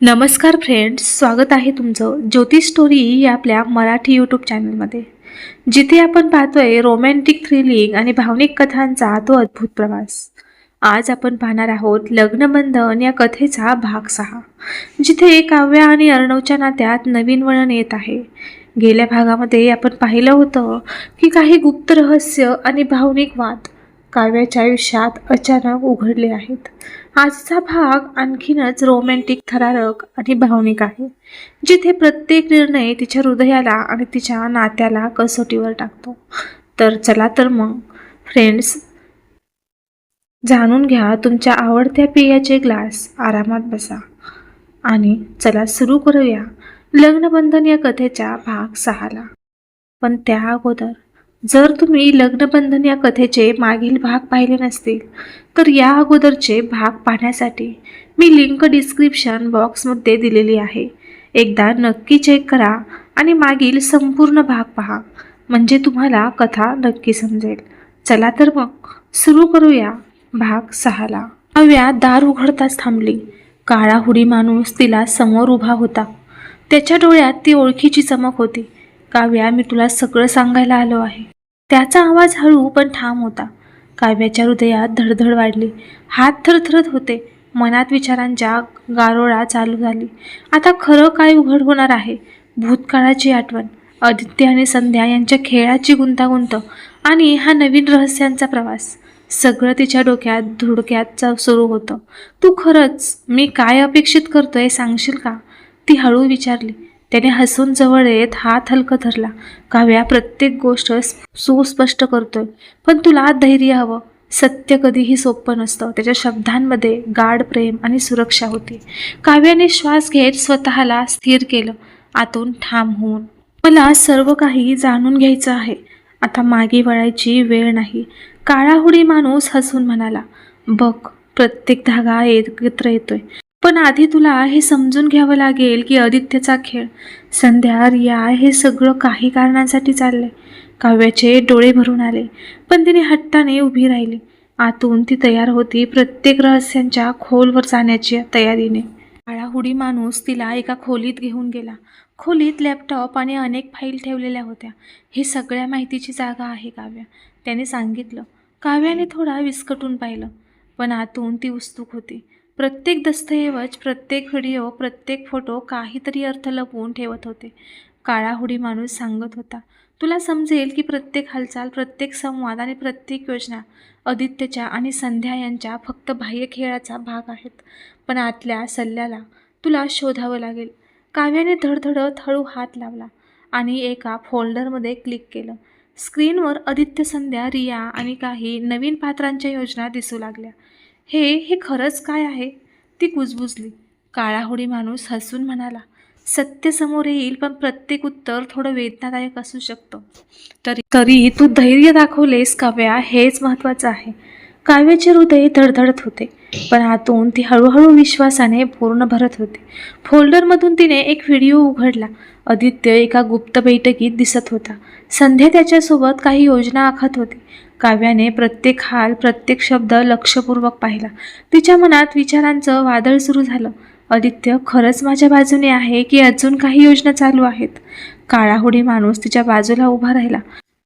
नमस्कार फ्रेंड्स स्वागत आहे तुमचं ज्योतिष स्टोरी या आपल्या मराठी यूट्यूब चॅनलमध्ये जिथे आपण पाहतोय रोमॅन्टिक थ्रिलिंग आणि भावनिक कथांचा तो अद्भुत प्रवास. आज आपण पाहणार आहोत लग्नबंधन या कथेचा भाग सहा जिथे काव्या आणि अर्णवच्या नात्यात नवीन वळण येत आहे. गेल्या भागामध्ये आपण पाहिलं होतं की काही गुप्त रहस्य आणि भावनिक वाद काव्याच्या आयुष्यात अचानक उघडले आहेत. आजचा भाग आणखीनच रोमॅन्टिक थरारक आणि भावनिक आहे. जिथे प्रत्येक निर्णय तिच्या हृदयाला आणि तिच्या नात्याला कसोटीवर टाकतो. तर चला तर मग फ्रेंड्स जाणून घ्या तुमच्या आवडत्या पेयाचे ग्लास आरामात बसा. आणि चला सुरू करूया लग्नबंधन या कथेच्या भाग सहाला. पण त्या अगोदर जर तुम्ही लग्नबंधन या कथेचे मागील भाग पाहिले नसतील तर या अगोदरचे भाग पाहण्यासाठी मी लिंक डिस्क्रिप्शन बॉक्समध्ये दिलेली आहे. एकदा नक्की चेक करा आणि मागील संपूर्ण भाग पहा म्हणजे तुम्हाला कथा नक्की समजेल. चला तर मग सुरू करूया भाग सहाला. काव्या दार उघडताच थांबली. काळा हुडी माणूस तिला समोर उभा होता. त्याच्या डोळ्यात ती ओळखीची चमक होती. काव्या मी तुला सगळं सांगायला आलो आहे. त्याचा आवाज हळू पण ठाम होता. काव्याच्या हृदयात धडधड वाढली. हात थरथरत होते. मनात विचारांच्या गारोळा चालू झाली. आता खरं काय उघड होणार आहे? भूतकाळाची आठवण. आदित्य आणि संध्या यांच्या खेळाची गुंतागुंत आणि हा नवीन रहस्यांचा प्रवास. सगळं तिच्या डोक्यात धुडक्यात सुरू होतं. तू खरंच मी काय अपेक्षित करतोय सांगशील का? ती हळू विचारली. त्याने हसून जवळ येत हात हलकं धरला. काव्या प्रत्येक गोष्ट सुस्पष्ट करतोय. पण तुला धैर्य हवं. सत्य कधीही सोपं नसतं. त्याच्या शब्दांमध्ये गाढ प्रेम आणि सुरक्षा होती. काव्याने श्वास घेत स्वतःला स्थिर केलं. आतून ठाम होऊन मला सर्व काही जाणून घ्यायचं आहे. आता मागे वळायची वेळ नाही. काळाहुडी माणूस हसून म्हणाला बघ प्रत्येक धागा एकत्र येतोय. पण आधी तुला हे समजून घ्यावं लागेल की आदित्यचा खेळ. संध्या रिया हे सगळं काही कारणांसाठी चाललंय. काव्याचे डोळे भरून आले पण तिने हट्टाने उभी राहिली. आतून ती तयार होती प्रत्येक रहस्यांच्या खोलवर जाण्याच्या तयारीने. काळाहुडी माणूस तिला एका खोलीत घेऊन गेला. खोलीत लॅपटॉप आणि अनेक फाईल ठेवलेल्या होत्या. ही सगळ्या माहितीची जागा आहे काव्या त्याने सांगितलं. काव्याने थोडा विस्कटून पाहिलं पण आतून ती उत्सुक होती. प्रत्येक दस्तऐवज प्रत्येक व्हिडिओ प्रत्येक फोटो काहीतरी अर्थ लपवून ठेवत होते. काळा हुडी माणूस सांगत होता तुला समजेल की प्रत्येक हालचाल प्रत्येक संवाद आणि प्रत्येक योजना आदित्यच्या आणि संध्या यांच्या फक्त बाह्य खेळाचा भाग आहेत. पण आतल्या सल्ल्याला तुला शोधावं लागेल. काव्याने धडधडत हळू हात लावला आणि एका फोल्डरमध्ये क्लिक केलं. स्क्रीनवर आदित्य संध्या रिया आणि काही नवीन पात्रांच्या योजना दिसू लागल्या. हे हे खरंच काय आहे? ती कुजबुजली. काळाहोडी माणूस हसून म्हणाला सत्य समोर येईल पण प्रत्येक उत्तर थोडं वेदनादायक असू शकतं. तरी तरी तू धैर्य दाखवलेस काव्या हेच महत्त्वाचं आहे. काव्याचे हृदय धडधडत होते पण आतून ती हळूहळू विश्वासाने पूर्ण भरत होती. फोल्डरमधून तिने एक व्हिडिओ उघडला. आदित्य एका गुप्त बैठकीत दिसत होता. संध्या त्याच्यासोबत काही योजना आखत होती. काव्याने प्रत्येक हाल प्रत्येक शब्द लक्षपूर्वक पाहिला. तिच्या मनात विचारांचं वादळ सुरू झालं. आदित्य खरंच माझ्या बाजूने आहे की अजून काही योजना चालू आहेत काळाहुडी माणूस तिच्या बाजूला उभा राहिला.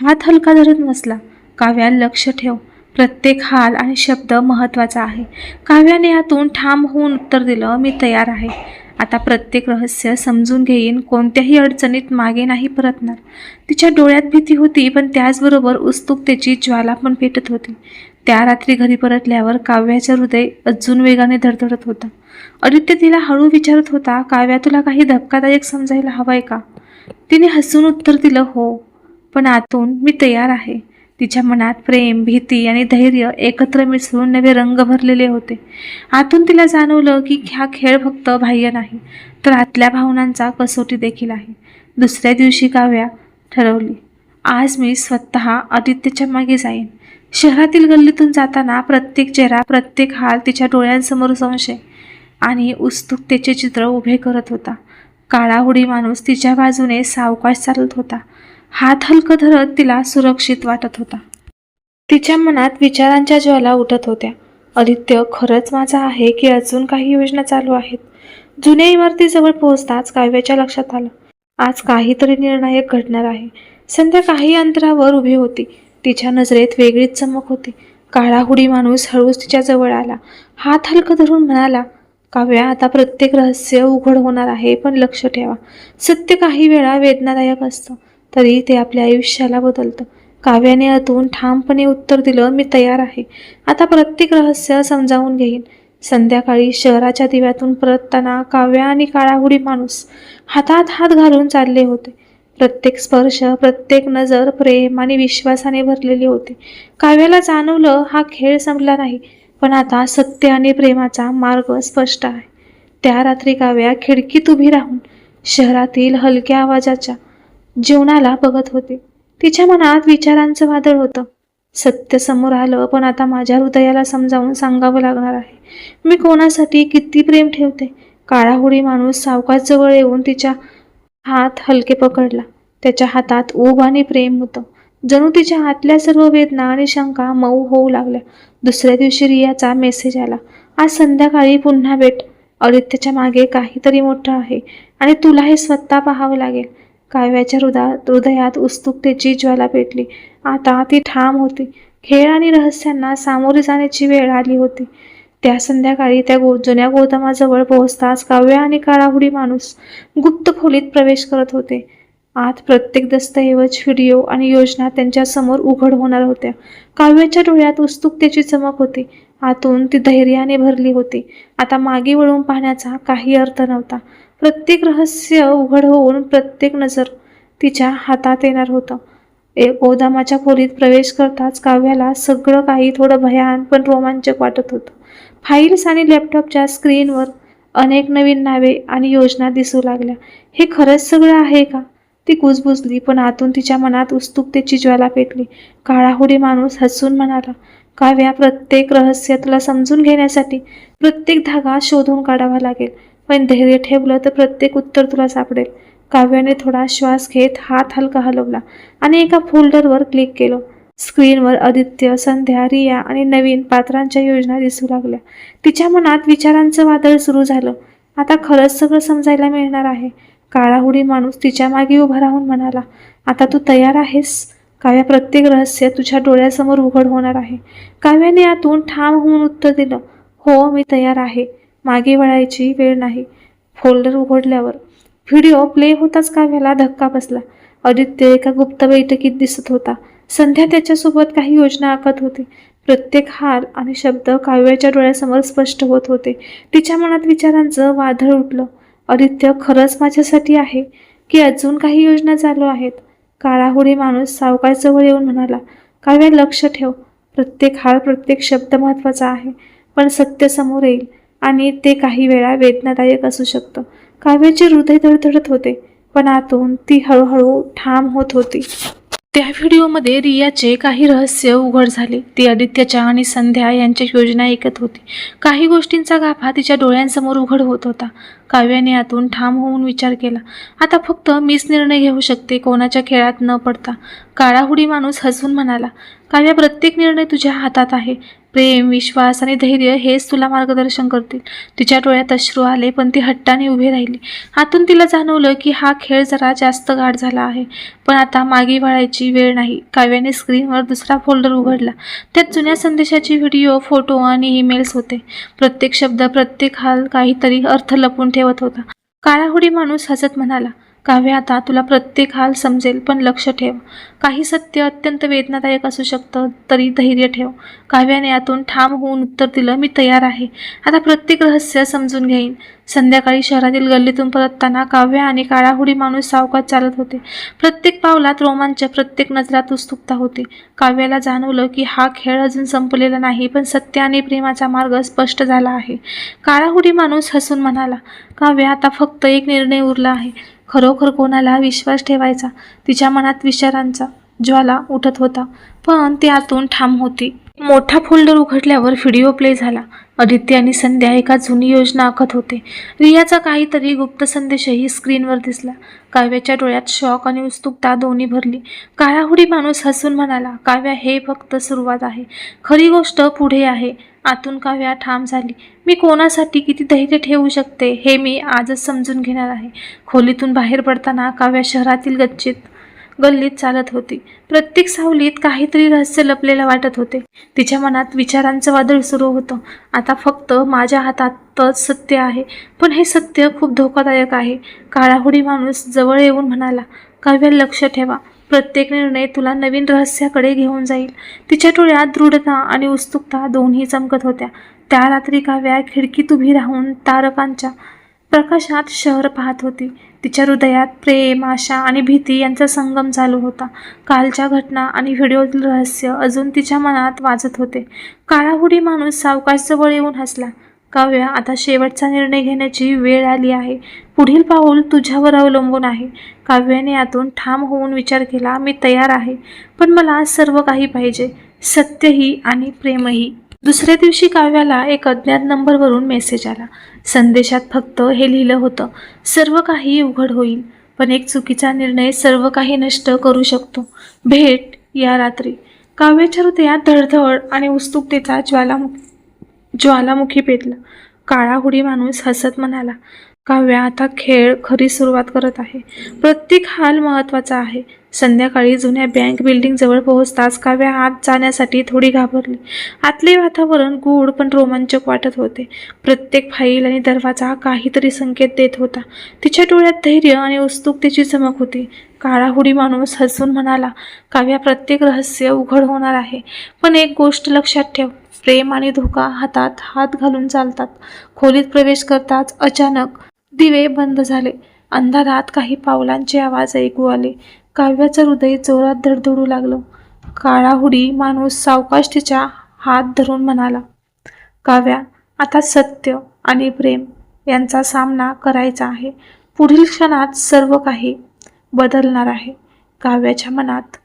हात हलका धरत नसला काव्या लक्ष ठेव. प्रत्येक हाल आणि शब्द महत्त्वाचा आहे. काव्याने यातून ठाम होऊन उत्तर दिलं मी तयार आहे. आता प्रत्येक रहस्य समजून घेईन कोणत्याही अडचणीत मागे नाही परतणार. तिच्या डोळ्यात भीती होती पण त्याचबरोबर उत्सुकतेची ज्वाला पण पेटत होती. त्या रात्री घरी परतल्यावर काव्याचं हृदय अजून वेगाने धडधडत होतं. आदित्य तिला हळू विचारत होता काव्या तुला काही धक्कादायक समजायला हवंय का? तिने हसून उत्तर दिलं हो पण आतून मी तयार आहे. तिच्या मनात प्रेम भीती आणि धैर्य एकत्र मिसळून नवे रंग भरलेले होते. आतून तिला जाणवलं की हा खेळ फक्त बाह्य नाही तर आतल्या भावनांचा कसोटी देखील आहे. दुसऱ्या दिवशी काव्या ठरवली आज मी स्वतः आदित्यच्या मागे जाईन. शहरातील गल्लीतून जाताना प्रत्येक चेहरा प्रत्येक हाल तिच्या डोळ्यांसमोर संशय आणि उत्सुकतेचे चित्र उभे करत होता. काळाहुडी माणूस तिच्या बाजूने सावकाश चालत होता. हात हलकं धरत तिला सुरक्षित वाटत होता. तिच्या मनात विचारांच्या ज्वाला उठत होत्या. आदित्य खरंच माझा आहे की अजून काही योजना चालू आहेत जुन्या इमारतीजवळ पोहोचताच काव्याच्या लक्षात आलं. आज काहीतरी निर्णायक घडणार आहे. संध्या काही अंतरावर उभी होती. तिच्या नजरेत वेगळीच चमक होती. काळाहुडी माणूस हळूच तिच्या जवळ आला. हात हलकं धरून म्हणाला काव्या आता प्रत्येक रहस्य उघड होणार आहे पण लक्ष ठेवा. सत्य काही वेळा वेदनादायक असतं. तरी ते आपल्या आयुष्याला बदलतं. काव्याने आतून ठामपणे उत्तर दिलं मी तयार आहे. आता प्रत्येक रहस्य समजावून घेईन. संध्याकाळी शहराच्या दिव्यातून परतताना काव्या आणि काळाहुडी माणूस हातात हात घालून चालले होते. प्रत्येक स्पर्श प्रत्येक नजर प्रेम आणि विश्वासाने भरलेली होती. काव्याला जाणवलं हा खेळ संपला नाही पण आता सत्य आणि प्रेमाचा मार्ग स्पष्ट आहे. त्या रात्री काव्या खिडकीत उभी राहून शहरातील हलक्या आवाजाच्या जीवनाला बघत होती. तिच्या मनात विचारांचं वादळ होतं. सत्य समोर आलं पण आता माझ्या हृदयाला समजावून सांगावं लागणार आहे. मी कोणासाठी किती प्रेम ठेवते? काळाहुडी माणूस सावकाश जवळ येऊन तिच्या हात हलके पकडला. त्याच्या हातात ऊब आणि प्रेम होतं. जणू तिच्या हातल्या सर्व वेदना आणि शंका मऊ होऊ लागल्या. दुसऱ्या दिवशी रियाचा मेसेज आला. आज संध्याकाळी पुन्हा भेट. आदित्यच्या मागे काहीतरी मोठं आहे आणि तुला हे स्वतः पाहावं लागेल. काव्याच्या हृदयात हृदयात उत्सुकतेची ज्वाला पेटली. आता ती ठाम होती. खेळ आणि रहस्यांना सामोरे जाण्याची वेळ आली होती. त्या संध्याकाळी त्या गो जुन्या गोदामाजवळ पोहोचताच काव्य आणि काळाहुडी माणूस गुप्त खोलीत प्रवेश करत होते. आत प्रत्येक दस्तऐवज व्हिडिओ आणि योजना त्यांच्यासमोर उघड होणार होत्या. काव्याच्या डोळ्यात उत्सुकतेची चमक होती. आतून ती धैर्याने भरली होती. आता मागे वळून पाहण्याचा काही अर्थ नव्हता. प्रत्येक रहस्य उघड होऊन प्रत्येक नजर तिच्या हातात येणार होतं. एक गोदामाच्या खोलीत प्रवेश करताच काव्याला सगळं काही थोडं भयान पण रोमांचक वाटत होतं. फाईल्स आणि लॅपटॉपच्या स्क्रीनवर अनेक नवीन नावे आणि योजना दिसू लागल्या. हे खरंच सगळं आहे का? ती कुजबुजली पण आतून तिच्या मनात उत्सुकतेची ज्वाला पेटली. काळाहुडी माणूस हसून म्हणाला काव्या प्रत्येक रहस्य तुला समजून घेण्यासाठी प्रत्येक धागा शोधून काढावा लागेल. पण धैर्य ठेवलं तर प्रत्येक उत्तर तुला सापडेल. काव्याने थोडा श्वास घेत हात हलका हलवला आणि एका फोल्डरवर क्लिक केलं. स्क्रीनवर आदित्य संध्या रिया आणि नवीन पात्रांच्या योजना दिसू लागल्या. तिच्या मनात विचारांचं वादळ सुरू झालं. आता खरंच सगळं समजायला मिळणार आहे. काळाहुडी माणूस तिच्यामागे उभा राहून म्हणाला आता तू तयार आहेस? काव्या प्रत्येक रहस्य तुझ्या डोळ्यासमोर उघड होणार आहे. काव्याने यातून ठाम होऊन उत्तर दिलं हो मी तयार आहे. मागे वळायची वेळ नाही. फोल्डर उघडल्यावर व्हिडिओ प्ले होताच काव्याला धक्का बसला. आदित्य एका गुप्त बैठकीत दिसत होता. संध्या त्याच्यासोबत काही योजना आखत होती. प्रत्येक हार आणि शब्द काव्याच्या डोळ्यासमोर स्पष्ट होत होते. तिच्या मनात विचारांचं वादळ उठलं. आदित्य खरंच माझ्यासाठी आहे की अजून काही योजना चालू आहेत. काळाहुडी माणूस सावकाश जवळ येऊन म्हणाला काव्या लक्ष ठेव. प्रत्येक हार प्रत्येक शब्द महत्त्वाचा आहे पण सत्य समोर येईल आणि ते काही वेळा वेदनादायक असू शकतं. काव्याचे हृदय धडधडत होते पण आतून ती हळूहळू ठाम होत होती. त्या व्हिडिओमध्ये रियाचे काही रहस्य उघड झाले. ती आदित्यच्या आणि संध्या यांच्या योजना ऐकत होती. काही गोष्टींचा गाभा तिच्या डोळ्यांसमोर उघड होत होता. काव्याने आतून ठाम होऊन विचार केला. आता फक्त मीच निर्णय घेऊ शकते कोणाच्या खेळात न पडता. काळाहुडी माणूस हसून म्हणाला काव्या प्रत्येक निर्णय तुझ्या हातात आहे. प्रेम विश्वास आणि धैर्य हेच तुला मार्गदर्शन करतील. तिच्या डोळ्यात अश्रू आले पण ती हट्टाने उभी राहिली. आतून तिला जाणवलं की हा खेळ जरा जास्त गाढ झाला आहे. पण आता मागे वळायची वेळ नाही. काव्याने स्क्रीनवर दुसरा फोल्डर उघडला. त्यात जुन्या संदेशाची व्हिडिओ फोटो आणि ईमेल्स होते. प्रत्येक शब्द प्रत्येक हाल काहीतरी अर्थ लपून ठेवत होता. काळाहुडी माणूस हसत म्हणाला काव्य आता तुला प्रत्येक हाल समजेल पण लक्ष ठेव. काही सत्य अत्यंत वेदनादायक असू शकतं तरी धैर्य ठेव. काव्याने यातून ठाम होऊन उत्तर दिलं मी तयार आहे. आता प्रत्येक रहस्य समजून घेईन. संध्याकाळी शहरातील गल्लीतून परतताना काव्य आणि काळाहुडी माणूस सावकाश चालत होते. प्रत्येक पावलात रोमांच प्रत्येक नजरात उत्सुकता होती. काव्याला जाणवलं की हा खेळ अजून संपलेला नाही पण सत्य आणि प्रेमाचा मार्ग स्पष्ट झाला आहे. काळाहुडी माणूस हसून म्हणाला काव्य आता फक्त एक निर्णय उरला आहे. खरोखर कोणाला विश्वास ठेवायचा? तिच्या मनात विचारांचा ज्वाला उठत होता. पण ती आतून ठाम होती. मोठा फोल्डर उघडल्यावर व्हिडिओ प्ले झाला. आदित्य आणि संध्या एका जुनी योजना आखत होते. रियाचा काहीतरी गुप्त संदेशही स्क्रीनवर दिसला. काव्याच्या डोळ्यात शॉक आणि उत्सुकता दोन्ही भरली. काळाहुडी माणूस हसून म्हणाला काव्या हे फक्त सुरुवात आहे. खरी गोष्ट पुढे आहे. आतून काव्या ठाम झाली. मी कोणासाठी किती धैर्य ठेवू शकते हे मी आजच समजून घेणार आहे. खोलीतून बाहेर पडताना काव्या शहरातील गच्चीत गल्लीत चालत होती. प्रत्येक सावलीत काहीतरी रहस्य लपलेलं वाटत होते. तिच्या मनात विचारांचं वादळ सुरू होतं. आता फक्त माझ्या हातातच सत्य आहे. पण हे सत्य खूप धोकादायक आहे. काळाहुडी माणूस जवळ येऊन म्हणाला काव्य लक्ष ठेवा. प्रत्येक निर्णय तुला नवीन रहस्याकडे घेऊन जाईल. तिच्या डोळ्यात दृढता आणि उत्सुकता दोन्ही चमकत होत्या. त्या रात्री काव्या खिडकीत उभी राहून तारकांच्या प्रकाशात शहर पाहत होती. तिच्या हृदयात प्रेम आशा आणि भीती यांचा संगम चालू होता. कालच्या घटना आणि व्हिडिओतील रहस्य अजून तिच्या मनात वाजत होते. काळाहुडी माणूस सावकाशजवळ येऊन हसला. काव्या आता शेवटचा निर्णय घेण्याची वेळ आली आहे. पुढील पाऊल तुझ्यावर अवलंबून आहे. काव्याने यातून ठाम होऊन विचार केला मी तयार आहे. पण मला सर्व काही पाहिजे. सत्यही आणि प्रेमही. दुसऱ्या दिवशी काव्याला एक अज्ञात नंबरवरून मेसेज आला. संदेशात फक्त हे लिहिलं होतं सर्व काही उघड होईल पण एक चुकीचा निर्णय सर्व काही नष्ट करू शकतो. भेट या रात्री. काव्याच्या हृदयात धडधड आणि उत्सुकतेचा ज्वालामुखी ज्वालामुखी पेटला. काळा हुडी माणूस हसत म्हणाला काव्या आता खेळ खरी सुरुवात करत आहे. प्रत्येक हाल महत्त्वाचा आहे. संध्याकाळी जुन्या बँक बिल्डिंग जवळ पोहोचताच काव्या आत जाण्यासाठी थोडी घाबरली. आतले वातावरण गूढ पण रोमांचक वाटत होते. प्रत्येक फाईल आणि दरवाजा काहीतरी संकेत देत होता. तिच्या डोळ्यात धैर्य आणि उत्सुकतेची चमक होती. काळा हुडी माणूस हसून म्हणाला काव्या प्रत्येक रहस्य उघड होणार आहे. पण एक गोष्ट लक्षात ठेव. प्रेम आणि धोका हातात हात घालून चालतात. खोलीत प्रवेश करताच अचानक दिवे बंद झाले. अंधारात काही पावलांचे आवाज ऐकू आले. काव्याचं हृदय जोरात धडधडू लागलं. काळा हुडी माणूस सावकाश तिच्या हात धरून म्हणाला काव्या आता सत्य आणि प्रेम यांचा सामना करायचा आहे. पुढील क्षणात सर्व काही बदलणार आहे. काव्याच्या मनात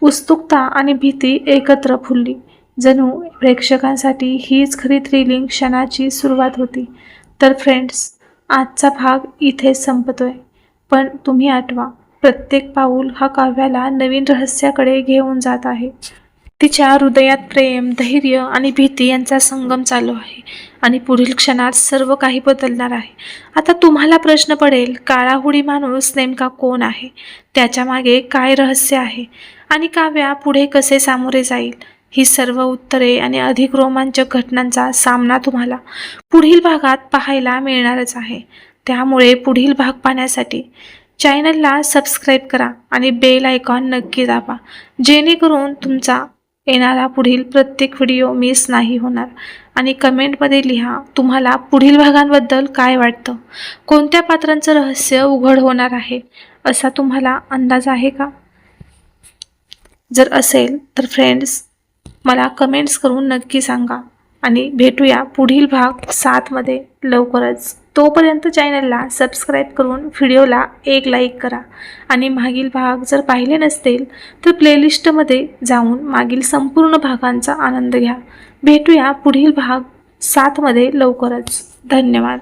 उत्सुकता आणि भीती एकत्र फुलली. जणू प्रेक्षकांसाठी हीच खरी थ्रिलिंग क्षणाची सुरुवात होती. तर फ्रेंड्स आजचा भाग इथे संपतोय. पण तुम्ही आठवा प्रत्येक पाऊल हा काव्याला नवीन रहस्याकडे घेऊन जात आहे. तिच्या हृदयात प्रेम धैर्य आणि भीती यांचा संगम चालू आहे आणि पुढील क्षणात सर्व काही बदलणार आहे. आता तुम्हाला प्रश्न पडेल काळाहुडी माणूस नेमका कोण आहे? त्याच्यामागे काय रहस्य आहे? आणि काव्या पुढे कसे सामोरे जाईल? ही सर्व उत्तरे आणि अधिक रोमांचक घटनांचा सामना तुम्हाला पुढील भागात पाहायला मिळणारच आहे. त्यामुळे पुढील भाग पाहण्यासाठी चॅनलला सबस्क्राईब करा आणि बेल आयकॉन नक्की दाबा जेणेकरून तुमचा येणारा पुढील प्रत्येक व्हिडिओ मिस नाही होणार. आणि कमेंटमध्ये लिहा तुम्हाला पुढील भागांबद्दल काय वाटतं? कोणत्या पात्रांचं रहस्य उघड होणार आहे? असा तुम्हाला अंदाज आहे का? जर असेल तर फ्रेंड्स मला कमेंट्स करून नक्की सांगा. आणि भेटूया पुढील भाग सातमध्ये लवकरच. तोपर्यंत चॅनलला सबस्क्राईब करून व्हिडिओला एक लाईक करा. आणि मागील भाग जर पाहिले नसतील तर प्लेलिस्टमध्ये जाऊन मागील संपूर्ण भागांचा आनंद घ्या. भेटूया पुढील भाग सातमध्ये लवकरच. धन्यवाद.